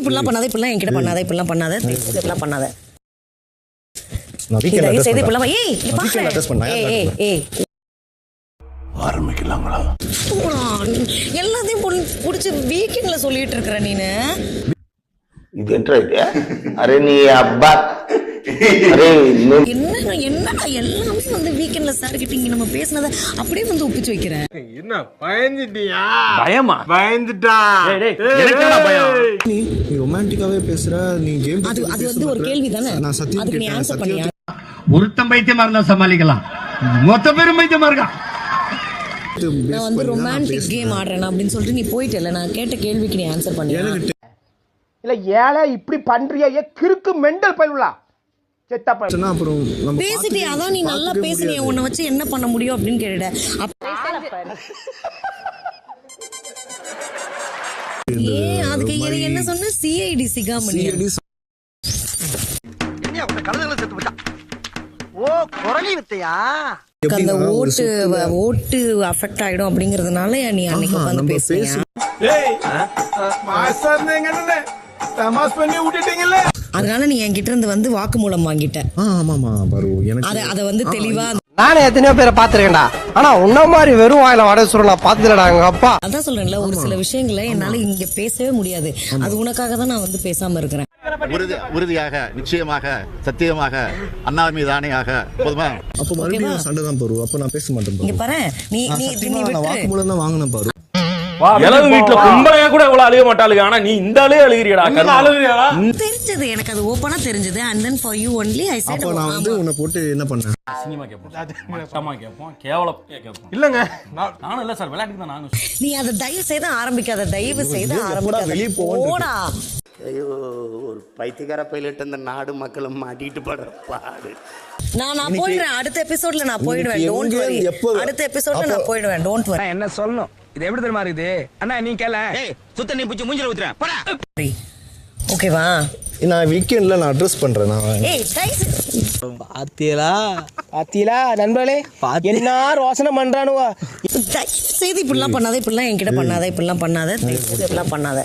வந்து இப்படிலாம் பண்ணாத இப்படிலாம் என்கிட்ட பண்ணாத இப்படிலாம் பண்ணாத இப்படிலாம் பண்ணாத. எல்லாத்தையும் பிடிச்சி வீக்கெண்ட்ல சொல்லிட்டு இருக்கிற நீனு. நீ அப்பா. என்ன என்னடா எல்லாமே வந்து வீக்கெண்ட்ல சார் கிட்டீங்க நம்ம பேசினத அப்படியே வந்து ஒப்பிச்சு வைக்கிறேன். என்ன பயமா? பயந்துட்டா? நீ நீ ரொமான்டிக்காவே ஒருத்தம் பைத்தியமா இருந்தா சமாளிக்கலாம். மொத்த பேரும் பைத்தியமா இருக்கா? நான் வந்து ரொமான்டிக் கேம் ஆடுறேன் அப்படின்னு சொல்லிட்டு நீ போயிட்டல நான் கேட்ட கேள்விக்கு நீ ஆன்சர் பண்ணியா? இல்ல ஏழை இப்படி பண்றியா? கிறுக்கு மெண்டல் பயிலுலா பேசிட்டே அதான் நீ நல்லா பேசுனிய. உன்னை வச்சு என்ன பண்ண முடியும் அப்படின்னு கேட்டுட அப்ப ஏன் அதுக்கு என்ன சொன்ன? சிஐடி சிகாமணி CID ஓ குரலி வித்தையா அந்த ஓட்டு ஓட்டு அஃபெக்ட் ஆயிடும் அப்படிங்கறதுனால நீ அன்னைக்கு நம்ம பேசுறியா தமாஸ் பண்ணி விட்டுட்டீங்கல்ல? அதனால நீ என்கிட்ட இருந்து வந்து வாக்குமூலம் வாங்கிட்ட. ஆ ஆமாமா பரு எனக்கு அத அத வந்து தெளிவா நானே எத்தனையோ பேரை பாத்துருக்கேன்டா ஆனா உன்ன மாதிரி வெறும் வாயில வடை சுருள் நான் பாத்துலடா எங்க அப்பா. அதான் சொல்றேன்ல ஒரு சில விஷயங்களை என்னால இங்க பேசவே முடியாது. அது உனக்காக தான் நான் வந்து பேசாம இருக்கிறேன். உறுதி உறுதியாக நிச்சயமாக சத்தியமாக அண்ணா மீது ஆணையாக போதுமா? அப்ப மறுபடியும் சண்டை தான் பரு அப்ப நான் பேச மாட்டேன் இங்க பரு பாரு நீ நீ நீ வாக்குமூலம் தான் வாங்கினேன் பாரு. இளவு வீட்டுல கும்பலையா கூட இவ்வளவு அழுக மாட்டாளுங்க. ஆனா நீ இந்த ஆளே அழுகிறியடா கர்மா. தெரிஞ்சது எனக்கு அது ஓப்பனா தெரிஞ்சது. And then for you only I said அப்ப நான் வந்து உன்னை போட்டு என்ன பண்ணேன் சினிமா கேட்போம் மட்டமா கேட்போம் கேவலம் கேட்போம் இல்லங்க நான் நானும் இல்ல சார் விளையாட்டுக்கு தான் நானும். நீ அதை தயவு செய்து ஆரம்பிக்காத தயவு செய்து ஆரம்பிக்காத. வெளிய போடா. ஐயோ ஒரு பைத்தியக்கார பைலட் இந்த நாடு மக்களும் மாட்டிட்டு படுற பாடு. நான் நான் போயிடுவேன். அடுத்த எபிசோட்ல நான் போயிடுவேன். Don't worry? அடுத்த எபிசோட்ல நான் போயிடுவேன். டோன்ட் வரி என்ன சொல்லணும்? இது எப்படி தெரியுமா இருக்குது? அண்ணா நீ கேள. சுத்த நீ பிடிச்சி மூஞ்சில ஊத்துறேன். ஓகேவா? நான் வீக்கெண்ட்ல நான் அட்ரஸ் பண்றேன் நான் ஏய் செய்து- பாத்தீங்களா பாத்தீங்களா நண்பர்களே என்ன ரோசனை பண்றானுவா? செய்து இப்படிலாம் பண்ணாத இப்படிலாம் என்கிட்ட பண்ணாத இப்படிலாம் பண்ணாத இப்படிலாம் பண்ணாத.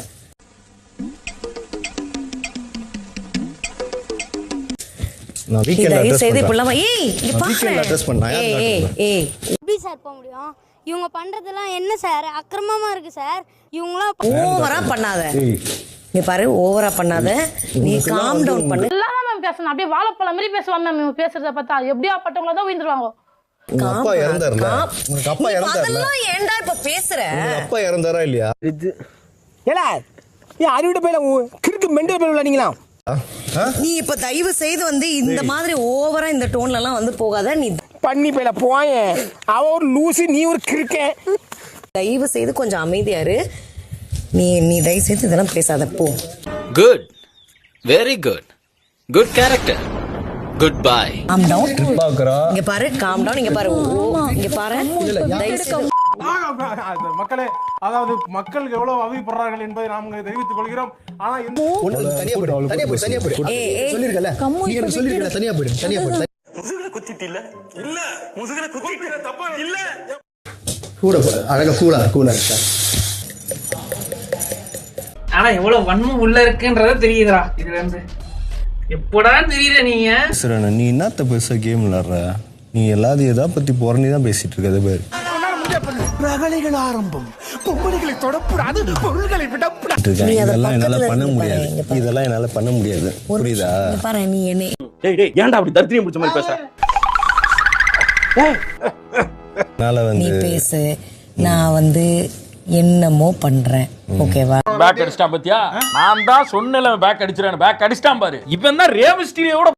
நான் வீக்கெண்ட் அட்ரஸ் பண்ணேன். ஏய். எப்படி சார் போக முடியும்? இவங்க பண்றதெல்லாம் என்ன சார்? அக்கிரமமா இருக்கு சார். இவங்களாம் ஓவரா பண்ணாத. நீ பாரு ஓவரா பண்ணாத. நீ காம் டவுன் பண்ணு. எல்லாம் மேம் பேசணும். அப்படியே வாழைப்பழம் மாதிரி பேசுவாங்க மேம் இவங்க பேசுறத பார்த்தா எப்படியா பட்டவங்கள தான் உயிர்ந்துருவாங்க. உங்க அப்பா calm இறந்தாருல. Calm. உங்க அப்பா நீ இறந்தாருல. அதெல்லாம் ஏன்டா இப்ப பேசுற? உங்க அப்பா இறந்தாரா இல்லையா? ஏல ஏன் அறிவிட்ட போயில கிறுக்கு மெண்டல்? நீ இப்ப தயவு செய்து வந்து இந்த மாதிரி ஓவரா இந்த டோன்ல எல்லாம் வந்து போகாத. நீ பண்ணி போயில போயேன் அவ ஒரு லூசு நீ ஒரு கிறுக்கன் தயவு செய்து கொஞ்சம் அமைதியா இரு. நீ நீ தயவு செய்து இதெல்லாம் பேசாத. போ. Good. Very good. Good character. Goodbye. Calm down பாக்குறா இங்க பாரு காம் டவுன் இங்க பாரு. ஓ இங்க பாரு. மக்களே அதாவது மக்கள் எவ்வளவு அவதிப்படுறார்கள் என்பதை நாம் தெரிவித்துக் கொள்கிறோம். ஆனா தனியா போயிடு தனியா போயிடு தனியா. சொல்லிருக்கல சொல்லிருக்கல தனியா போயிடு தனியா போயிடு கூட போ அழகா கூலா கூலா இருக்கா? ஆனா எவ்வளவு வன்மம் உள்ள இருக்குன்றத தெரியுதுடா. இதுல இருந்து. எப்படா தெரியல நீங்க? சரண நீ என்னத்த பெருசா கேம் விளையாடுற நீ எல்லாத்தையும் எதா பத்தி புறணி தான் பேசிட்டு இருக்க அதே பேர். ரகளைகள் ஆரம்பம். பொம்பளைகளை தொடக்கூடாது பொருள்களை விடக்கூடாது இதெல்லாம் என்னால பண்ண முடியாது. இதெல்லாம் என்னால பண்ண முடியாது. புரியுதா? பாரு நீ என்ன? டேய் டேய் ஏன்டா அப்படி தரித்திரியம் பிடிச்ச மாதிரி பேச என்னால நீ வந்து பேசு. நான் வந்து என்னமோ பண்றேன். ஓகேவா? பேக் அடிச்சிட்டான் பாத்தியா? நான் தான் சொன்னல பேக் அடிச்சிரேன் பேக் அடிச்சிட்டான் பாரு. இவன் தான் ரேவஸ்டியோட